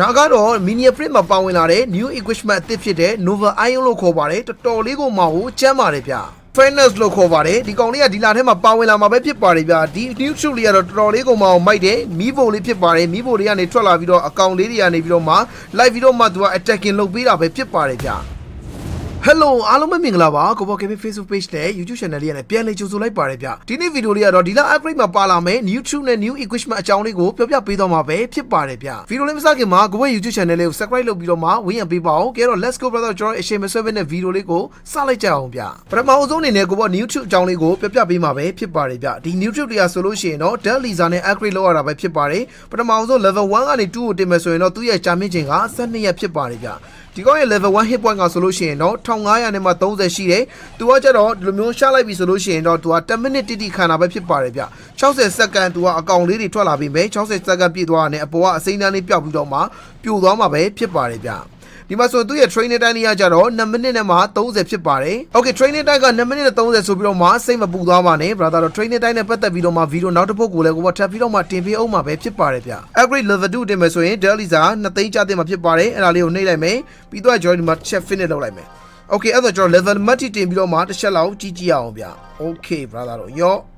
ဒါကတော့ mini print မှာပါဝင်လာတဲ့ new equipment အသစ်ဖြစ်တဲ့ Nova Ion လို့ခေါ်ပါတယ်တော်တော်လေးကိုမှဟိုကျမ်းပါတယ်ဗျ Fairness လို့ခေါ်ပါတယ်ဒီကောင်လေးကဒီလာထဲမှာပါဝင်လာမှာပဲဖြစ်ပါတယ်ဗျဒီ new shoot လေးကတော့တော်တော်လေးကိုမှမိုက်တယ်မီးဖိုလေးဖြစ်ပါတယ်မီးဖိုလေးကနေထွက်လာပြီးတော့အကောင်လေးတွေကနေပြီးတော့မှ live ပြီးတော့မှသူက attacking လုပ်ပေးတာပဲဖြစ်ပါတယ်ဗျ Hello အားလုံးပဲမင်္ဂလာပါကိုဘော KB Facebook page နဲ့ YouTube channel လေးနဲ့ပြန်လည်ကြိုဆိုလိုက်ပါတယ်ဗျဒီနေ့ဗီဒီယိုလေးကတော့ဒီလ upgrade မှာပါလာမယ့် new true နဲ့ new equipment အကြောင်းလေးကိုပြောပြပေးတော့မှာပဲဖြစ်ပါတယ်ဗျဗီဒီယိုလေးမစခင်မှာကိုဘော YouTube channel လေးကို subscribe လုပ်ပြီးတော့မှဝင်ရပေးပါအောင်ကဲတော့ let's go brother ကျွန်တော်အချိန်မဆွဲဘဲနဲ့ဗီဒီယိုလေးကိုစလိုက်ကြအောင်ဗျပထမအဆုံးအနေနဲ့ကိုဘော new true အကြောင်းလေးကိုပြောပြပေးမှာပဲဖြစ်ပါတယ်ဗျဒီ new true တွေကဆိုလို့ရှိရင်တော့ Dell Laser နဲ့ upgrade လုပ်ရတာပဲဖြစ်ပါတယ်ပထမအဆုံး level 1ကနေ2ကိုတင်မယ်ဆိုရင်တော့သူ့ရဲ့ကြာမြင့်ချိန်က12ရက်ဖြစ်ပါတယ်ဗျ ဒီကောင်ရဲ့ level 1 hit point ကဆိုလို့ရှိရင်တော့1500နဲ့မှ30ရှိတယ်။သူကကြတော့ဒီလိုမျိုးရှာလိုက်ပြီဆိုလို့ရှိရင်တော့သူက10 minute တိတိခံတာပဲဖြစ်ပါတယ်ဗျ။60စက္ကန့်သူကအကောင်လေးတွေထွက်လာပြီမယ်60စက္ကန့်ပြည့်သွားတာနဲ့အပေါ်ကအစိမ်းတန်းလေးပျောက်ပြီးတော့မှပြိုသွားမှာပဲဖြစ်ပါတယ်ဗျ။ ဒီမှာဆိုသူ့ရဲ့ training time လေးကကြတော့2မိနစ်နဲ့မှ30ဖြစ်ပါတယ်။ Okay training time က2မိနစ်နဲ့30ဆိုပြီးတော့မှစိတ်မပူသွားပါနဲ့ brother တော့ training time နဲ့ပတ်သက်ပြီးတော့မှဗီဒီယိုနောက်တစ်ပုဒ်ကိုလည်းကိုကထပ်ပြီးတော့မှတင်ပေးအောင်မှာပဲဖြစ်ပါတယ်ဗျ။ upgrade level 2တင်မယ်ဆိုရင် Dell Laser 2သိန်းကျတင်မှာဖြစ်ပါတယ်။အဲ့ဒါလေးကိုနှိပ်လိုက်မယ်။ပြီးတော့ကျွန်တော်ဒီမှာ check finish လုပ်လိုက်မယ်။ Okay အဲ့တော့ကျွန်တော် level မှတ်တိတင်ပြီးတော့မှတစ်ချက်လောက်ကြီးကြည့်အောင်ဗျ။ Okay brother တော့ရော့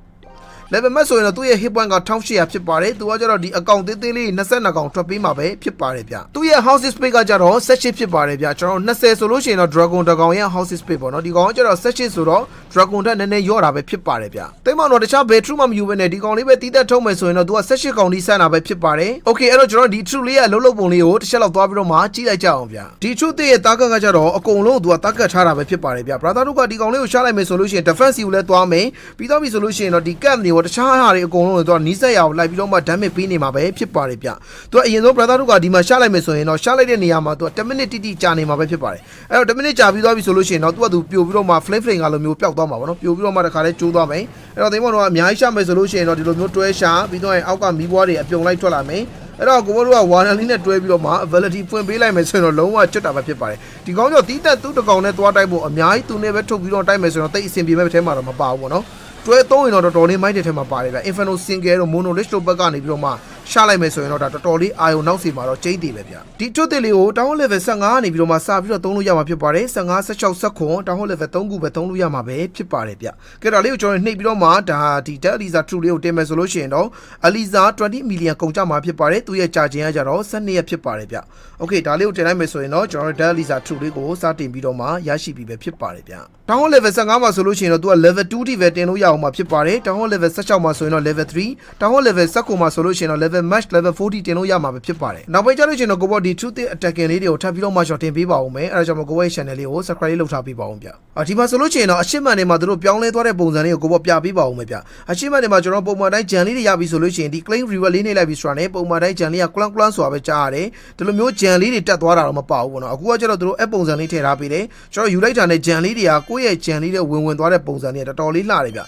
level မတ်ဆိုရင်တော့သူ့ရဲ့ hit point က1800ဖြစ်ပါတယ်သူကကြတော့ဒီအကောင့်သေးသေးလေး22ကောင်ထွက်ပေးမှာပဲဖြစ်ပါတယ်ဗျသူ့ရဲ့ house space ကကြတော့18ဖြစ်ပါတယ်ဗျကျွန်တော်20ဆိုလို့ရှိရင်တော့ dragon တကောင်ရဲ့ house space ပေါ့နော်ဒီကောင်ကကြတော့18ဆိုတော့ dragon တက်နည်းနည်းရော့တာပဲဖြစ်ပါတယ်ဗျတိတ်မောင်တော့တခြား battery မှမယူဘဲနဲ့ဒီကောင်လေးပဲတီးသက်ထုံးမယ်ဆိုရင်တော့သူက18ကောင်ဒီဆန်တာပဲဖြစ်ပါတယ် okay အဲ့တော့ကျွန်တော်ဒီ true လေးရဲ့လုံးလုံးပုံလေးကိုတစ်ချက်လောက်သွားပြီးတော့မှကြည့်လိုက်ကြအောင်ဗျဒီ true ရဲ့တားကတ်ကကြတော့အကုန်လုံးသူကတားကတ်ထားတာပဲဖြစ်ပါတယ်ဗျ brother တို့ကဒီကောင်လေးကိုရှားလိုက်မယ်ဆိုလို့ရှိရင် defense ကိုလည်းသွားမယ်ပြီးတော့ပြီဆိုလို့ရှိရင်တော့ဒီ cap တွေကိုတခြားဟာတွေအကုန်လုံးကိုသူကနီးစက်ရအောင်လိုက်ပြီးတော့မှ damage ပေးနေမှာပဲဖြစ်ပါတယ်ဗျသူကအရင်ဆုံး brother တို့ကဒီမှာရှားလိုက်မယ်ဆိုရင်တော့ရှားလိုက်တဲ့နေရာမှာသူက10 minute တိတိကြာနေမှာပဲဖြစ်ပါတယ်အဲ့တော့10 minute ကြာပြီးသွားပြီဆိုလို့ရှိရင်တော့သူကသူပြိုပြီးတော့မှ flame flame ကလိုမျိုးပျောက်သွားမှာပေါ့နော်ပြိုပြီးတော့မှတခါလဲကျိုးသွားမယ်အဲ့တော့သိမောင်တို့ကအများကြီးရှာမယ်ဆိုလို့ရှိရင်တော့ဒီလိုမျိုးတွဲရှာပြီးတော့ရင်အောက်ကမီးပွားတွေအပြုံလိုက်ထွက်လာမယ် အဲ့တော့ကိုဘတို့ကဝါနလီနဲ့တွဲပြီးတော့မှ availability ဖွင့်ပေးလိုက်မယ်ဆိုရင်တော့လုံးဝကျွတ်တာပဲဖြစ်ပါတယ်ဒီကောင်းကျော်တီးတက်သူ့တကောင်နဲ့သွားတိုက်ဖို့အများကြီးသူနဲ့ပဲထုတ်ပြီးတော့တိုက်မယ်ဆိုရင်တော့တိတ်အဆင်ပြေမဲ့ထဲမှာတော့မပါဘူးပေါ့နော်တွဲသုံးရင်တော့တော်တော်လေးမိုက်တဲ့ထဲမှာပါတယ်ဗျ Inferno Single တို့ Monolith တို့ဘက်ကနေပြီးတော့မှ ရှာလိုက်မယ်ဆိုရင်တော့ဒါတော်တော်လေးအာယုံနောက်စီမှာတော့ကျိန်းတည်ပဲဗျဒီထွတ်တစ်လေးကို Town Level 15ကနေပြီးတော့မှစပြီးတော့သုံးလို့ရမှာဖြစ်ပါတယ်15 16 19 Town Level 3ခုပဲသုံးလို့ရမှာပဲဖြစ်ပါတယ်ဗျကဲဒါလေးကိုကျွန်တော်နှိပ်ပြီးတော့မှဒါဒီ Dell Aliza True လေးကိုတင်မယ်ဆိုလို့ရှိရင်တော့ Aliza 20 million ကုန်ကြမှာဖြစ်ပါတယ်သူ့ရဲ့ကြာခြင်းကကြတော့12ရက်ဖြစ်ပါတယ်ဗျ Okay ဒါလေးကိုတင်လိုက်မယ်ဆိုရင်တော့ကျွန်တော်တို့ Dell Aliza True လေးကိုစတင်ပြီးတော့မှရရှိပြီပဲဖြစ်ပါတယ်ဗျ Town Level 15မှာဆိုလို့ရှိရင်တော့သူက Level 2ထိပဲတင်လို့ရအောင်မှာဖြစ်ပါတယ် Town Level 16မှာဆိုရင်တော့ Level 3 Town Level 19မှာဆိုလို့ရှိရင်တော့ Level Match Level 40တင်လို့ရမှာပဲဖြစ်ပါတယ်နောက်ပိုင်းကျလို့ရှိရင်တော့ကိုဘောဒီ Truth Attacking လေးတွေကိုထပ်ပြီးတော့မှ short တင်ပေးပါဦးမယ်အဲဒါကြောင့်မို့ကိုဘောရဲ့ channel လေးကို subscribe လေးလုပ်ထားပေးပါဦးဗျအာဒီမှာဆိုလို့ရှိရင်တော့အရှိမန်တွေမှာတို့ပြောင်းလဲသွားတဲ့ပုံစံလေးကိုကိုဘောပြပေးပါဦးမယ်ဗျအရှိမန်တွေမှာကျွန်တော်ပုံမှန်တိုင်းဂျန်လေးတွေရပြီဆိုလို့ရှိရင်ဒီ claim reward လေးနေလိုက်ပြီဆိုတာနဲ့ပုံမှန်တိုင်းဂျန်လေးက clan clan ဆိုတာပဲကြားရတယ်ဒီလိုမျိုးဂျန်လေးတွေတက်သွားတာတော့မပါဘူးပေါ့နော်အခုကကျတော့တို့အပုံစံလေးထည့်ထားပေးတယ်ကျွန်တော်ယူလိုက်တာနဲ့ဂျန်လေးတွေကကိုယ့်ရဲ့ဂျန်လေးတွေဝင်ဝင်သွားတဲ့ပုံစံလေးကတော်တော်လေးလှတယ်ဗျ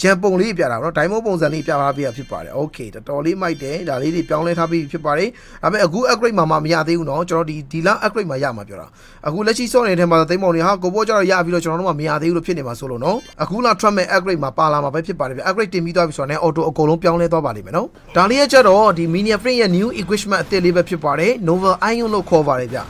ဂျန်ပုံလေးပြတာပေါ့နော်ဒိုင်မုံပုံစံလေးပြထားပေးရဖြစ်ပါတယ်โอเคတော်တော်လေးမိုက်တယ်ဒါလေးတွေပြောင်းလဲထားပြီးဖြစ်ပါတယ်ဒါပေမဲ့အခု upgrade မှာမှမရသေးဘူးเนาะကျွန်တော်ဒီဒီလ upgrade မှာရမှာပြောတာအခုလက်ရှိစောနေတဲ့ထဲမှာသိမ်းမောင်နေဟာကိုပိုးကျတော့ရပြီးတော့ကျွန်တော်တို့မှမရသေးဘူးလို့ဖြစ်နေမှာဆိုလို့เนาะအခုလာ trap မဲ့ upgrade မှာပါလာမှာပဲဖြစ်ပါတယ်ဗျ upgrade တင်ပြီးသွားပြီဆိုတော့ ਨੇ auto အကုန်လုံးပြောင်းလဲသွားပါလိမ့်မယ်เนาะဒါလေးကကျတော့ဒီ mini frame ရဲ့ new equipment အသစ်လေးပဲဖြစ်ပါတယ် Nova Ion လို့ခေါ်ပါတယ်ဗျ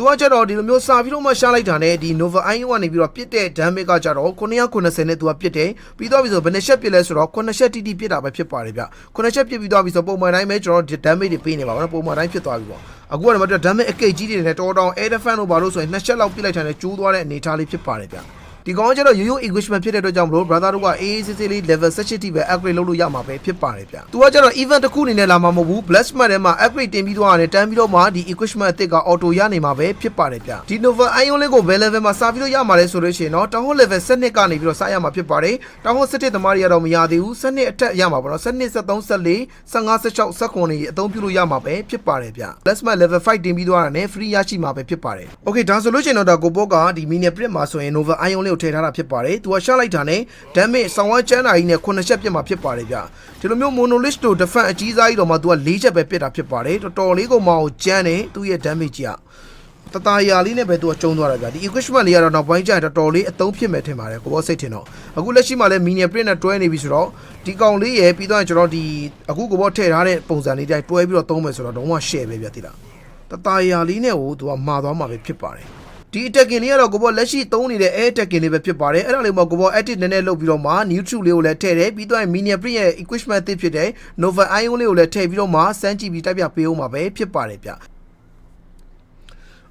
သူကကြတော့ဒီလိုမျိုးစာပြီးတော့မှရှားလိုက်တာနဲ့ဒီ Nova Ion ကနေပြီးတော့ပြစ်တဲ့ damage ကကြတော့990နဲ့သူကပြစ်တယ်ပြီးတော့ပြီဆိုဘယ်နှချက်ပြစ်လဲဆိုတော့9ချက်တိတိပြစ်တာပဲဖြစ်ပါတယ်ဗျ9ချက်ပြစ်ပြီးတော့ပြီဆိုပုံမှန်တိုင်းပဲကျွန်တော် damage တွေပေးနေပါဘောနော်ပုံမှန်တိုင်းဖြစ်သွားပြီပေါ့အခုကတော့ damage အကိတ်ကြီးတွေနဲ့တော်တော် air defense တို့ဘာလို့ဆိုရင်2ချက်လောက်ပြစ်လိုက်တာနဲ့ကျိုးသွားတဲ့အနေအထားလေးဖြစ်ပါတယ်ဗျ ဒီကောင်ကကျတော့ရိုးရိုး equipment ဖြစ်တဲ့အတွက်ကြောင့်မလို့ brother တို့ကအေးအေးဆေးဆေးလေး level 17ထိပဲ upgrade လုပ်လို့ရမှာပဲဖြစ်ပါတယ်ဗျ။ तू ကကျတော့ event တစ်ခုအနေနဲ့လာမှာမဟုတ်ဘူး blast mat ထဲမှာ upgrade တင်ပြီးသွားတယ်တန်းပြီးတော့မှဒီ equipment အသစ်က auto ရနေမှာပဲဖြစ်ပါတယ်ဗျ။ဒီ Nova Ion လေးကိုဘယ် level မှာစပြီးတော့ရမှာလဲဆိုလို့ရှိရင်တော့ town hall level 7ကနေပြီးတော့စရမှာဖြစ်ပါတယ်။ town hall 7သမားတွေကတော့မရသေးဘူး7အထက်ရမှာပေါ့နော်7 73 74 55 16 19တွေအသုံးပြုလို့ရမှာပဲဖြစ်ပါတယ်ဗျ။ blast mat level 5တင်ပြီးသွားတာနဲ့ free ရရှိမှာပဲဖြစ်ပါတယ်။ Okay ဒါဆိုလို့ရှိရင်တော့ဒါကိုဘောကဒီ mini print မှာဆိုရင် Nova Ion လေးကိုထည့်ထားတာဖြစ်ပါတယ်။ तू ကရှာလိုက်တာနဲ့ damage ဆောင်းဝမ်းကျန်းတာကြီးနဲ့9ချက်ပြစ်မှာဖြစ်ပါတယ်ဗျဒီလိုမျိုး monolith တို့ defense အကြီးစားကြီးတော့မှ तू က4ချက်ပဲပြစ်တာဖြစ်ပါတယ်တော်တော်လေးကိုမှအောင်ကျန်းတယ်သူ့ရဲ့ damage ကြီးကတတရာလေးနဲ့ပဲသူကကျုံသွားတာဗျဒီ equipment လေးကတော့နောက်ပိုင်းကျရင်တော်တော်လေးအသုံးဖြစ်မယ်ထင်ပါတယ်ကိုဘောစိတ်ထင်တော့အခုလက်ရှိမှာလည်း mini print နဲ့တွဲနေပြီဆိုတော့ဒီကောင်လေးရယ်ပြီးတော့ကျွန်တော်ဒီအခုကိုဘောထည့်ထားတဲ့ပုံစံလေးတိုင်းတွဲပြီးတော့သုံးမယ်ဆိုတော့လုံးဝ share ပဲဗျတိလားတတရာလေးနဲ့ဟိုသူကမှာသွားမှာပဲဖြစ်ပါတယ် ဒီအတက်ကင်လေးကတော့ကိုဘောလက်ရှိသုံးနေတဲ့ air တက်ကင်လေးပဲဖြစ်ပါတယ်အဲ့ဒါလေးမှာကိုဘော edit နည်းနည်းလုပ်ပြီးတော့မှ new true လေးကိုလည်းထည့်တယ်ပြီးတော့ mini print ရဲ့ equipment အသစ်ဖြစ်တဲ့ nova ion လေးကိုလည်းထည့်ပြီးတော့မှစမ်းကြည့်ပြီးတက်ပြပေးအောင်မှာပဲဖြစ်ပါတယ်ဗျ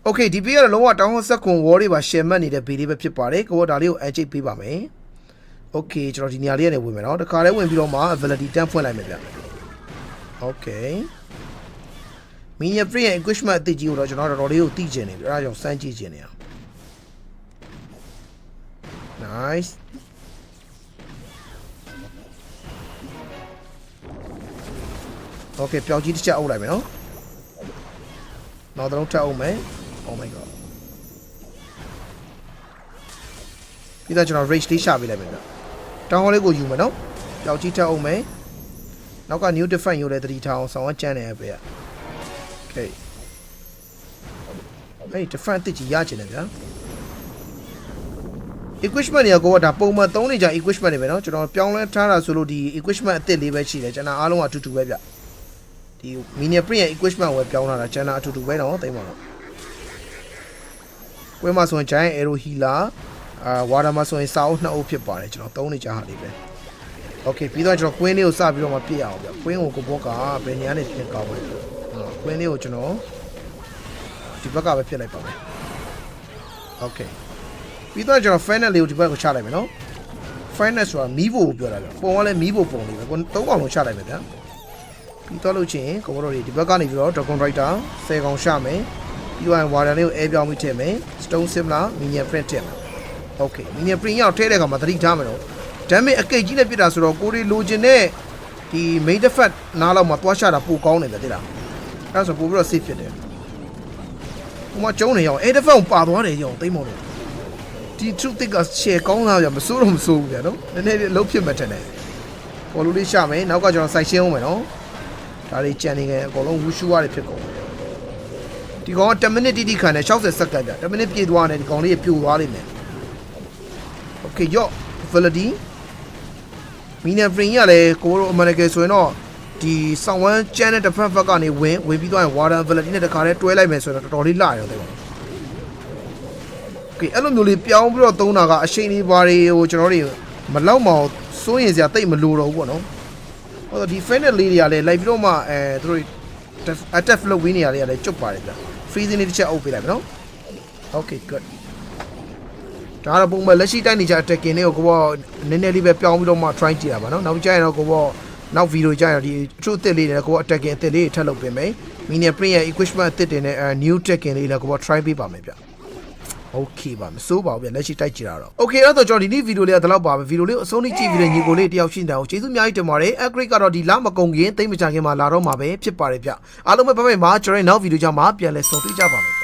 Okay ဒီပေးကတော့လုံးဝတောင်းဟောဆက်ခွန် wall တွေပါ share မှတ်နေတဲ့ဘေးလေးပဲဖြစ်ပါတယ်ကိုဘောဒါလေးကို edit ပေးပါမယ် Okay ကျွန်တော်ဒီနေရာလေးကနေဝင်မယ်နော်တခါလေးဝင်ပြီးတော့မှ availability တန်းဖွင့်လိုက်မယ်ဗျ Okay မင်း ရဲ့ free ရဲ့ equipment အသစ်ကြီးကိုတော့ကျွန်တော်တော်တော်လေးကိုသိကျင်နေပြီအဲဒါကြောင့်စမ်းကြည့်ကျင်နေအောင် Nice Okay ပျောက်ကြီးတစ်ချက်အုပ်လိုက်မယ်နော်နောက်တစ်လုံးထပ်အုပ်မယ် Oh my god ပြီးတော့ကျွန်တော် rage လေးရှာပေးလိုက်မယ်ဗျတောင်းဟောလေးကိုယူမယ်နော်ပျောက်ကြီးထပ်အုပ်မယ်နောက်က new different ရိုးလဲတတိထားအောင်ဆောင်းဝကျန်းနေရပဲ Okay အဲ့ different အစ်ကြီးရချင်တယ်ဗျာ equipment တွေကကိုကဒါပုံမှန်သုံးနေကြ equipment တွေပဲเนาะကျွန်တော်ပြောင်းလဲထားတာဆိုလို့ဒီ equipment အစ်စ်လေးပဲရှိတယ်ကျွန်တော်အားလုံးကအတူတူပဲဗျဒီ mini print ရဲ့ equipment ဝယ်ပြောင်းလာတာကျွန်တော်အတူတူပဲเนาะသိမှာတော့ကွဲမှာဆိုရင် giant arrow healer အာ water မှာဆိုရင်စာအုပ်နှစ်အုပ်ဖြစ်ပါတယ်ကျွန်တော်သုံးနေကြဟာလေးပဲ okay ပြီးတော့ကျွန်တော် queen လေးကိုစပြီးတော့မှပြည့်အောင်ဗျ queen ကိုကိုဘောကဘယ်နေရာနေပြင်ကောင်းလဲ queen လေးကိုကျွန်တော်ဒီဘက်ကပဲဖြစ်လိုက်ပါမယ် okay ပြီးတော့ကျွန်တော် final လေးကိုဒီဘက်ကိုချလိုက်မယ်နော် final ဆိုတာမီးဖို့ကိုပြောတာဗျပုံကလည်းမီးဖို့ပုံလေးပဲကိုသုံးကောင်လုံးချလိုက်မယ်ဗျပြီးတော့လို့ချင်းကိုတို့တွေဒီဘက်ကနေပြီးတော့ dragon rider 10ကောင်ချမယ်ပြီးတော့ water လေးကို air ပြောင်းပြီးထည့်မယ် stone similar minion print ထည့်မယ် okay minion print ရောက်ထည့်တဲ့အခါမှာသတိထားမယ်နော် damage အကိတ်ကြီးနဲ့ပြစ်တာဆိုတော့ကိုတွေလိုချင်တဲ့ဒီ main defect နားလောက်မှာတွားချတာပိုကောင်းတယ်ဗျတိလား အဲ့ဒါဆိုပိုပြီးတော့ safe ဖြစ်တယ်ဟိုမှာကျုံးနေရအောင် air defect ကိုပါသွားတယ်ကြောင်သိမ့်မော်လို့ဒီ truth တစ်က share ကောင်းလာပြန်မစိုးတော့မစိုးဘူးဗျာနော်နည်းနည်းလေးလှုပ်ဖြစ်မှထင်တယ်ပေါ်လူလေးရှာမယ်နောက်ကကျွန်တော်စိုက်ရှင်းအောင်မယ်နော်ဒါလေးကြံနေခဲ့အကုန်လုံးဝူရှူရတယ်ဖြစ်ကုန်ဒီကောင်က10မိနစ်တိတိခံတယ်60စက္ကန့်ဗျ10မိနစ်ပြည့်သွားတယ်ဒီကောင်လေးပြိုသွားလိမ့်မယ် Okay ရော့ validity မီနဖရင်ရလဲကိုတို့အမေရိကန်ဆိုရင်တော့ ဒီဆောင်းဝမ်းကျန်းတဲ့တစ်ဖက်ဘက်ကနေဝင်ဝင်ပြီးသွားရင် water validity နဲ့တခါတည်းတွဲလိုက်မယ်ဆိုတော့တော်တော်လေးလှရောတဲ့ကောင်ကဲအဲ့လိုမျိုးလေးပြောင်းပြီးတော့သုံးတာကအရှိန်လေးပါတွေဟိုကျွန်တော်တွေမလောက်မအောင်စိုးရင်စရာတိတ်မလိုတော့ဘူးပေါ့နော်ဟိုဒီ final လေးတွေကလည်းလိုက်ပြီးတော့မှအဲသူတို့ attack flow win နေရလေးကလည်းကျွတ်ပါတယ်ဗျ freezing လေးတစ်ချက်အုပ်ပေးလိုက်မယ်နော် okay good ဒါတော့ပုံမှန်လက်ရှိတိုက်နေကြ attacking တွေကိုကိုဘောနည်းနည်းလေးပဲပြောင်းပြီးတော့မှ try ကြည့်ရပါနော်နောက်ကြရင်တော့ကိုဘော နောက် video ကြရင်ဒီ true အသစ်လေးတွေကိုဘော attacking အသစ်လေးတွေထပ်လုပ်ပေးမယ် mini print ရဲ့ equipment အသစ်တွေနဲ့ new attacking လေးလည်းကိုဘော try ပေးပါမယ်ဗျ โอเคပါမစိုးပါဘူးဗျလက်ရှိတိုက်ကြည့်တာတော့โอเคအဲ့တော့ကျွန်တော်ဒီနေ့ဗီဒီယိုလေးကဒီလောက်ပါပဲဗီဒီယိုလေးကိုအဆုံးထိကြည့်ပြီးတဲ့ညီကိုလေးတယောက်ရှင်းတယ်အောင်ကျေးဇူးအများကြီးတင်ပါတယ်အဂရိကတော့ဒီလမကုံခင်တိတ်မချခင်မှာလာတော့မှာပဲဖြစ်ပါတယ်ဗျအားလုံးပဲဘယ်ဘက်မှာကျွန်တော်နောက်ဗီဒီယိုကြမှာပြန်လဲဆုံတွေ့ကြပါမယ်